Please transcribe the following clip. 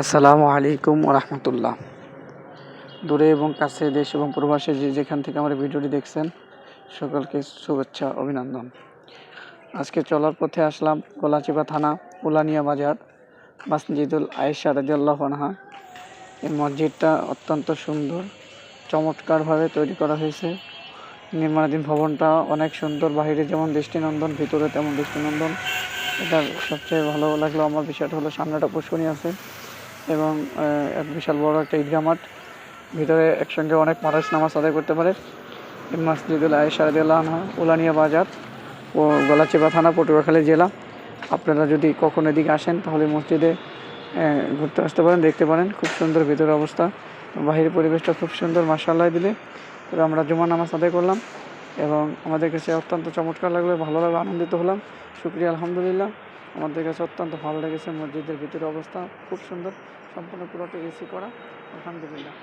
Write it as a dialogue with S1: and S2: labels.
S1: আসসালামু আলাইকুম রহমতুল্লাহ। দূরে এবং কাছে দেশ এবং প্রবাসে যে যেখান থেকে আমার ভিডিওটি দেখছেন, সকলকে শুভেচ্ছা, অভিনন্দন। আজকে চলার পথে আসলাম গোলাচিপা থানা, উলানিয়া বাজার, মাসজিদুল আয়েশা রাজিয়াল্লাহ আনহা। এই মসজিদটা অত্যন্ত সুন্দর, চমৎকারভাবে তৈরি করা হয়েছে। নির্মাণাধীন ভবনটা অনেক সুন্দর বাইরে যেমন দৃষ্টিনন্দন, ভিতরে তেমন দৃষ্টিনন্দন। এটার সবচেয়ে ভালো লাগল, আমার বিষয়টা হলো সামনেটা পুষ্করণী আছে। এবং বিশাল বড় একটা ঈদগাহ মাঠ। ভিতরে একসঙ্গে অনেক মানুষ নামাজ আদায় করতে পারে। মসজিদুল আয়েশা রাদিয়াল্লাহু আনহা, উলানিয়া বাজার ও গলাচিপা থানা, পটুয়াখালী জেলা। আপনারা যদি কখনো এদিকে আসেন, তাহলে মসজিদে ঘুরতে আসতে পারেন, দেখতে পারেন। খুব সুন্দর ভিতরের অবস্থা। বাহিরের পরিবেশটা খুব সুন্দর মাসাল্লাহ দিলে তবে আমরা জুমা নামাজ আদায় করলাম এবং আমাদের কাছে অত্যন্ত চমৎকার লাগল, ভালো লাগল, আনন্দিত হলাম। শুক্রিয়া, আলহামদুলিল্লাহ। আমাদের কাছে অত্যন্ত ভালো লেগেছে মসজিদের ভিতরে অবস্থা। খুব সুন্দর। সম্পূর্ণ পুরোটা এসি করা। আলহামদুলিল্লাহ।